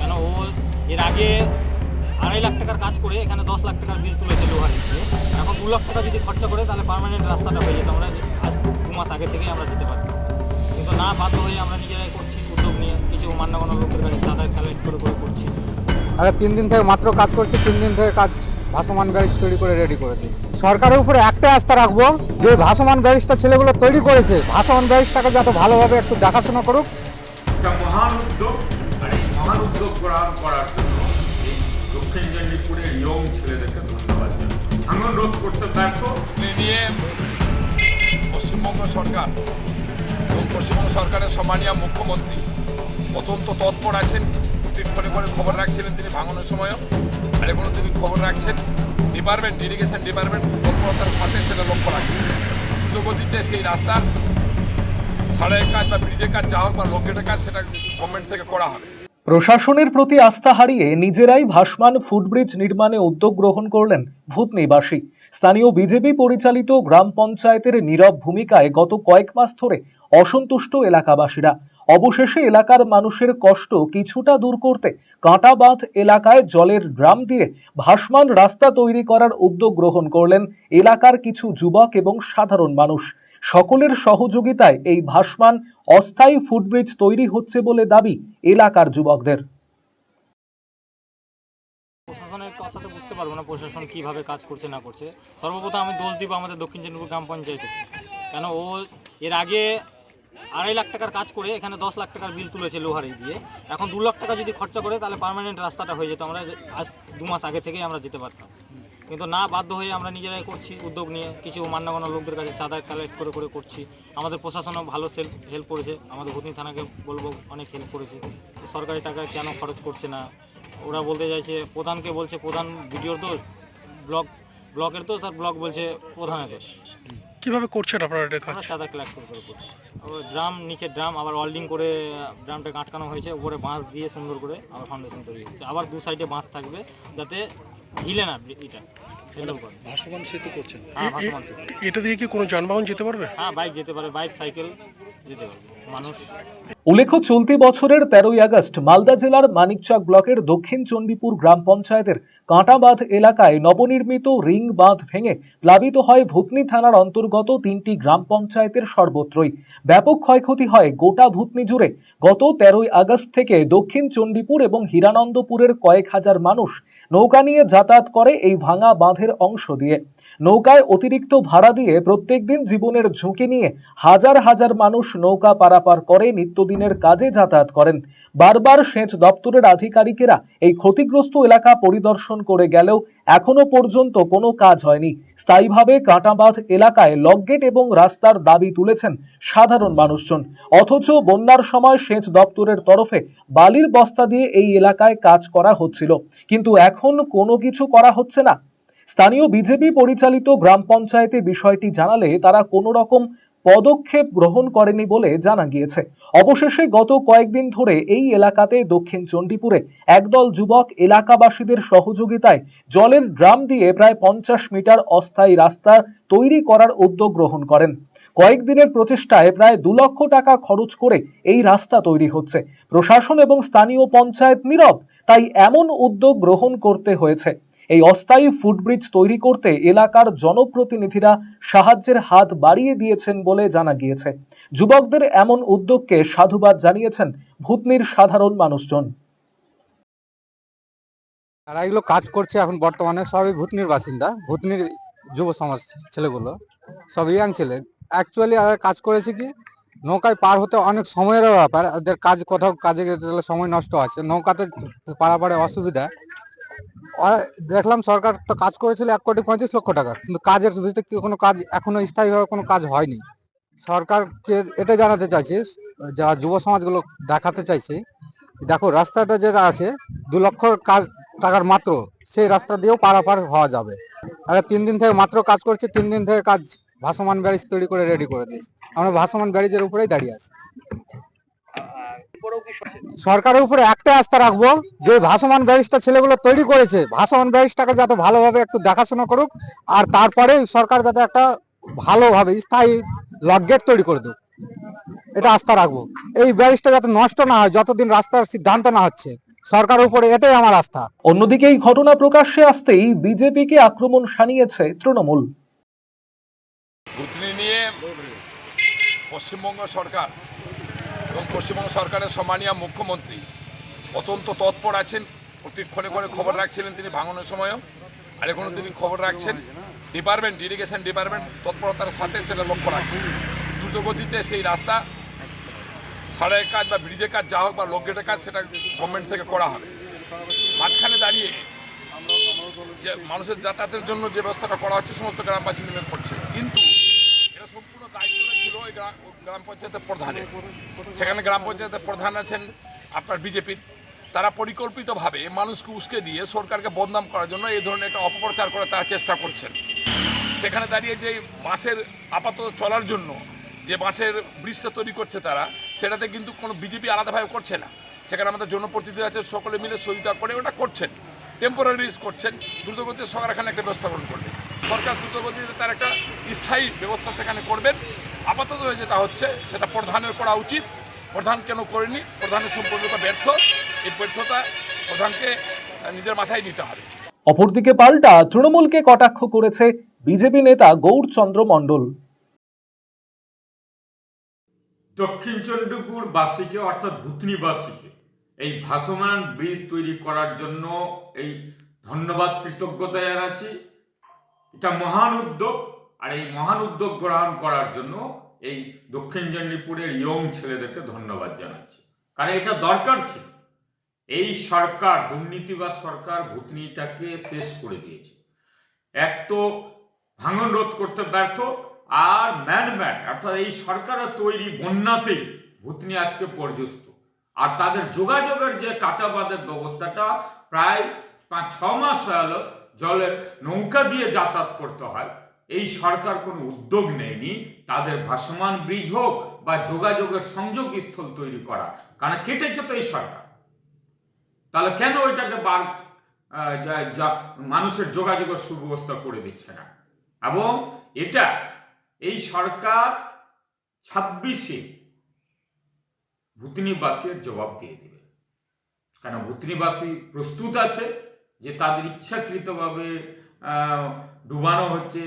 কেন ও এর আগে আড়াই লাখ টাকার কাজ করে এখানে দশ লাখ টাকার বিল তুলেছে লোহার দিয়ে এখন দু লাখ টাকা যদি খরচা করে, তাহলে পার্মানেন্ট রাস্তাটা হয়ে যেত। আমরা আজ দু মাস আগে থেকেই আমরা যেতে পারি কিন্তু না, বাধ্য হয়ে আমরা নিজেরাই করছি উদ্যোগ নিয়ে। কিছু মান্যগণ্য লোকের কাছে চাঁদায় কালেক্ট করে করে করছি। আরে তিন দিন থেকে মাত্র কাজ করছে, তিন দিন থেকে কাজ ভাসমান ব্যারিজ তৈরি করে রেডি করে দিয়েছে। সরকারের উপরে একটা আস্থা রাখব, যে ভাসমান ব্যারিজটা ছেলেগুলো তৈরি করেছে, ভাসমান ব্যারিজটাকে যাতে ভালোভাবে একটু দেখাশোনা করুক একটা মহান উদ্যোগ আর এই মহান উদ্যোগ গ্রহণ করার জন্য এই দক্ষিণ চণ্ডীপুরের ইয়ং ছেলেদেরকে ধন্যবাদ জানাই। ভাঙন রোধ করতে ব্যর্থ। নিয়ে পশ্চিমবঙ্গ সরকার এবং পশ্চিমবঙ্গ সরকারের সম্মানীয় মুখ্যমন্ত্রী অত্যন্ত তৎপর আছেন। প্রতিক্ষণে করে খবর রাখছিলেন তিনি ভাঙনের সময়ও, আর এখনও তিনি খবর রাখছেন। ডিপার্টমেন্ট ইরিগেশন ডিপার্টমেন্ট তৎপরতার সাথে সেটা লক্ষ্য রাখছে দ্রুতগতিতে সেই রাস্তার সাড়ের কাজ বা ব্রিজের কাজ যা হোক বা লোকেটের কাজ, সেটা গভর্নমেন্ট থেকে করা হবে। প্রশাসনের প্রতি আস্থা হারিয়ে নিজেরাই ভাসমান ফুটব্রিজ নির্মাণে উদ্যোগ গ্রহণ করলেন ভূতনিবাসী। স্থানীয় বিজেপি পরিচালিত গ্রাম পঞ্চায়েতের নীরব ভূমিকায় গত কয়েক মাস ধরে অসন্তুষ্ট এলাকাবাসীরা। অবশেষে এলাকার মানুষের কষ্ট কিছুটা দূর করতে কাঁটাবাঁধ এলাকায় জলের ড্রাম দিয়ে ভাসমান রাস্তা তৈরি করার উদ্যোগ গ্রহণ করলেন এলাকার কিছু যুবক এবং সাধারণ মানুষ। সকলের সহযোগিতায় এই ভাসমান অস্থায়ী ফুটব্রিজ তৈরি হচ্ছে বলে দাবি এলাকার যুবকদের। প্রশাসনের কথা তো বুঝতে পারব না প্রশাসন কীভাবে কাজ করছে, না করছে। সর্বপ্রথম আমি দোষ দিব আমাদের দক্ষিণ চন্দ্রপুর গ্রাম পঞ্চায়েতে। কেন ও এর আগে আড়াই লাখ টাকার কাজ করে এখানে দশ লাখ টাকার বিল তুলেছে লোহার দিয়ে। এখন দু লাখ টাকা যদি খরচা করে তাহলে পার্মানেন্ট রাস্তাটা হয়ে যেত। আমরা আজ দু মাস আগে থেকেই আমরা যেতে পারতাম। কিন্তু না বাধ্য হয়ে আমরা নিজেরাই করছি উদ্যোগ নিয়ে। কিছু মান্যগণ্য লোকদের কাছে চাঁদা কালেক্ট করে করে করছি। আমাদের প্রশাসনও ভালো সেলফ হেল্প করেছে। আমাদের ভূতনি থানাকে বলব অনেক হেল্প করেছে। সরকারি টাকা কেন খরচ করছে না? ওরা বলতে চাইছে প্রধানকে বলছে প্রধান ভিডিওর দোষ ব্লক ব্লকের দোষ আর ব্লক বলছে প্রধানের দোষ। কীভাবে করছেন আপনারা এটা কাজ? সাদা কালেক্ট করে করে করছি। ড্রাম নিচে ড্রাম আবার ওয়েল্ডিং করে ড্রামটাকে আটকানো হয়েছে। উপরে বাঁশ দিয়ে সুন্দর করে আবার ফাউন্ডেশন তৈরি হচ্ছে আবার দু সাইডে বাঁশ থাকবে যাতে হিলে না এটা ভাসমান সেতু করছেন। হ্যাঁ ভাসমান সেতু। এটা দিয়ে কি কোনো যানবাহন যেতে পারবে? হ্যাঁ বাইক যেতে পারে বাইক সাইকেল যেতে পারবে। মানুষ। উল্লেখ্য, চলতি বছরের তেরোই আগস্ট মালদা জেলার মানিকচক ব্লকের দক্ষিণ চণ্ডীপুর গ্রাম পঞ্চায়েতের কাঁটাবাঁধ এলাকায় নবনির্মিত রিং বাঁধ ভেঙে প্লাবিত হয় ভূতনি থানার অন্তর্গত তিনটি গ্রাম পঞ্চায়েতের সর্বত্রই। ব্যাপক ক্ষয়ক্ষতি হয় গোটা ভূতনি জুড়ে। গত তেরোই আগস্ট থেকে দক্ষিণ চণ্ডীপুর এবং হীরানন্দপুরের কয়েক হাজার মানুষ নৌকা নিয়ে যাতায়াত করে এই ভাঙা বাঁধের অংশ দিয়ে। নৌকায় অতিরিক্ত ভাড়া দিয়ে প্রত্যেকদিন জীবনের ঝুঁকি নিয়ে হাজার হাজার মানুষ নৌকা পারাপার করে নিত্যদিনের কাজে যাতায়াত করেন। বারবার সেচ দপ্তরের আধিকারিকেরা এই ক্ষতিগ্রস্ত এলাকা পরিদর্শন করে গেলেও এখনও পর্যন্ত কোনো কাজ হয়নি। স্থায়ীভাবে কাঁটাবাঁধ এলাকায় লগগেট এবং রাস্তার দাবি তুলেছেন সাধারণ মানুষজন। অথচ বন্যার সময় সেচ দপ্তরের তরফে বালির বস্তা দিয়ে এই এলাকায় কাজ করা হচ্ছিল। কিন্তু এখন কোনো কিছু করা হচ্ছে না। স্থানীয় বিজেপি পরিচালিত গ্রাম পঞ্চায়েতে বিষয়টি জানালে তারা কোনো রকম পদক্ষেপ গ্রহণ করেনি বলে জানা গিয়েছে। অবশেষে গত কয়েকদিন ধরে এই এলাকাতে দক্ষিণ চণ্ডীপুরে একদল যুবক এলাকাবাসীদের সহযোগিতায় জলের ড্রাম দিয়ে প্রায় পঞ্চাশ মিটার অস্থায়ী রাস্তা তৈরি করার উদ্যোগ গ্রহণ করেন। কয়েকদিনের প্রচেষ্টায় প্রায় দু লক্ষ টাকা খরচ করে এই রাস্তা তৈরি হচ্ছে। প্রশাসন এবং স্থানীয় পঞ্চায়েত নীরব, তাই এমন উদ্যোগ গ্রহণ করতে হয়েছে। এই অস্থায়ী ফুটব্রিজ তৈরি করতে এলাকার জনপ্রতিনিধিরা সাহায্যের হাত বাড়িয়ে দিয়েছেন বলে জানা গিয়েছে। যুবকদের এমন উদ্যোগকে সাধুবাদ জানিয়েছেন ভূতনির সাধারণ মানুষজন। তারা এগুলো কাজ করছে এখন বর্তমানে, সবই ভূতনির বাসিন্দা, ভূতনির যুব সমাজ ছেলেগুলো সব ইয়াং ছেলে। অ্যাকচুয়ালি আর কাজ করেছে কি, নৌকায় পার হতে অনেক সময়েরও ব্যাপার, ওদের কাজ কোথাও কাজে গেলে সময় নষ্ট আছে, নৌকাতে পারাপারে অসুবিধা। দেখলাম সরকার তো কাজ করেছিল এক কোটি পঁয়ত্রিশ লক্ষ টাকা কিন্তু কাজের কোনো কাজ এখনও স্থায়ীভাবে কোনো কাজ হয়নি। সরকারকে এটা জানাতে চাইছি যারা যুব সমাজগুলো দেখাতে চাইছে, দেখো রাস্তাটা যেটা আছে, দু লক্ষ কাজ টাকার মাত্র, সেই রাস্তা দিয়েও পারাপার হওয়া যাবে। আর তিন দিন থেকে মাত্র কাজ করছে, তিন দিন থেকে কাজ ভাসমান ব্যারিজ তৈরি করে রেডি করে দিয়েছে। আমরা ভাসমান ব্যারিজের উপরেই দাঁড়িয়ে আছি। সরকারের উপরে একটা আস্থা রাখব যে ভাসমান ব্যারিজটা ছেলেগুলো তৈরি করেছে ভাসমান ব্যারিজটাকে যাতে ভালোভাবে একটু দেখাশোনা করুক আর তারপরে সরকার যাতে একটা ভালোভাবে স্থায়ী লকগেট তৈরি করে দেবে এটা আস্থা রাখব। এই ব্যারিজটা যাতে নষ্ট না হয় যতদিন রাস্তার সিদ্ধান্ত না হচ্ছে সরকারের উপরে এটাই আমার আস্থা। অন্যদিকে এই ঘটনা প্রকাশ্যে আসতেই বিজেপিকে আক্রমণ শানিয়েছে তৃণমূল। নিয়ে পশ্চিমবঙ্গ সরকার এবং পশ্চিমবঙ্গ সরকারের সম্মানীয় মুখ্যমন্ত্রী। অত্যন্ত তৎপর আছেন প্রতিক্ষণে করে খবর রাখছিলেন তিনি ভাঙনের সময়ও, আর এখনও তিনি খবর রাখছেন। ডিপার্টমেন্ট, ইরিগেশন ডিপার্টমেন্ট তৎপরতার সাথে সেটা লক্ষ্য রাখছেন দ্রুতগতিতে সেই রাস্তা সাড়ের কাজ বা ব্রিজের কাজ যা হোক বা লোকগেটের কাজ সেটা গভর্নমেন্ট থেকে করা হবে। মাঝখানে দাঁড়িয়ে যে মানুষের যাতায়াতের জন্য যে ব্যবস্থাটা করা হচ্ছে, সমস্ত গ্রামবাসী মিলে করছে কিন্তু এটা সম্পূর্ণ দায়িত্বটা ছিল ওই গ্রাম পঞ্চায়েতের প্রধানের সেখানে গ্রাম পঞ্চায়েতের প্রধান আছেন আপনার বিজেপির তারা পরিকল্পিতভাবে মানুষকে উস্কে দিয়ে সরকারকে বদনাম করার জন্য এই ধরনের একটা অপপ্রচার করে তারা চেষ্টা করছেন। সেখানে দাঁড়িয়ে যে বাসের আপাতত চলার জন্য যে বাসের ব্রিজটা তৈরি করছে তারা, সেটাতে কিন্তু কোনো বিজেপি আলাদাভাবে করছে না। সেখানে আমাদের জনপ্রতিনিধি আছে, সকলে মিলে সহিতা করে ওটা করছেন। টেম্পোরারিজ করছেন, দ্রুতগতিতে সরকার এখানে একটা ব্যবস্থা গ্রহণ করবে সরকার দ্রুতগতিতে তার একটা স্থায়ী ব্যবস্থা সেখানে করবেন। আপাতত যেটা হচ্ছে সেটা প্রধানের করা উচিত। প্রধান কেন করেনি? প্রধানের সম্পূর্ণতা ব্যর্থ। এই ব্যর্থতা প্রধানকে নিজের মাথায় নিতে হবে। অপরদিকে পাল্টা তৃণমূলকে কটাক্ষ করেছে বিজেপি নেতা গৌরচন্দ্র মণ্ডল। দক্ষিণ চন্দ্রপুর বাসীকে অর্থাৎ ভূতনিবাসীকে এই ভাসমান ব্রিজ তৈরি করার জন্য এই ধন্যবাদ কৃতজ্ঞতা জানাচ্ছি। এটা মহান উদ্যোগ। আর এই মহান উদ্যোগ গ্রহণ করার জন্য এই দক্ষিণ চন্দ্রপুরের ইয়ং ছেলেদেরকে ধন্যবাদ জানাচ্ছি। কারণ এটা দরকার ছিল। এই সরকার দুর্নীতিবাজ সরকার ভুতনিটাকে শেষ করে দিয়েছে। এক তো ভাঙন রোধ করতে ব্যর্থ আর ম্যান ম্যান, অর্থাৎ এই সরকারের তৈরি বন্যাতেই ভুতনি আজকে পর্যস্ত। আর তাদের যোগাযোগের যে কাটাবাদের ব্যবস্থাটা প্রায় পাঁচ ছ মাস হলো জলের নৌকা দিয়ে যাতায়াত করতে হয়। এই সরকার কোনো উদ্যোগ নেয়নি। তাদের ভাসমান ব্রিজ হোক বা যোগাযোগের সংযোগ স্থল তৈরি করা, কারণ কেটেছে তো এই সরকার। তাহলে কেন ওইটাকে বার মানুষের যোগাযোগের সুব্যবস্থা করে দিচ্ছে না? এবং এটা এই সরকার ছাব্বিশে ভূতনিবাসীর জবাব দিয়ে দেবে। কেন ভূতনিবাসী প্রস্তুত আছে? যে তাদের ইচ্ছাকৃতভাবে ডুবানো হচ্ছে,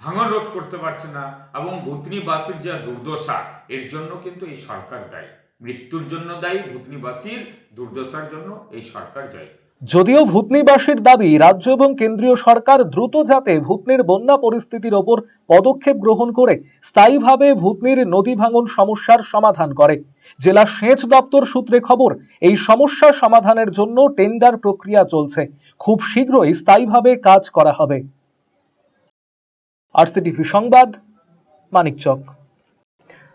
ভাঙন রোধ করতে পারছে না, এবং ভূতনিবাসীর যা দুর্দশা, এর জন্য কিন্তু এই সরকার দায়ী। মৃত্যুর জন্য দায়ী, ভূতনিবাসীর দুর্দশার জন্য এই সরকার দায়ী। যদিও ভূতনিবাসীর দাবি, রাজ্য এবং কেন্দ্রীয় সরকার দ্রুত যাতে ভূতনির বন্যা পরিস্থিতির ওপর পদক্ষেপ গ্রহণ করে, স্থায়ীভাবে ভূতনির নদী ভাঙন সমস্যার সমাধান করে। জেলা সেচ দপ্তর সূত্রে খবর, এই সমস্যা সমাধানের জন্য টেন্ডার প্রক্রিয়া চলছে। খুব শীঘ্রই স্থায়ীভাবে কাজ করা হবে। আরসিটিভি সংবাদ, মানিকচক।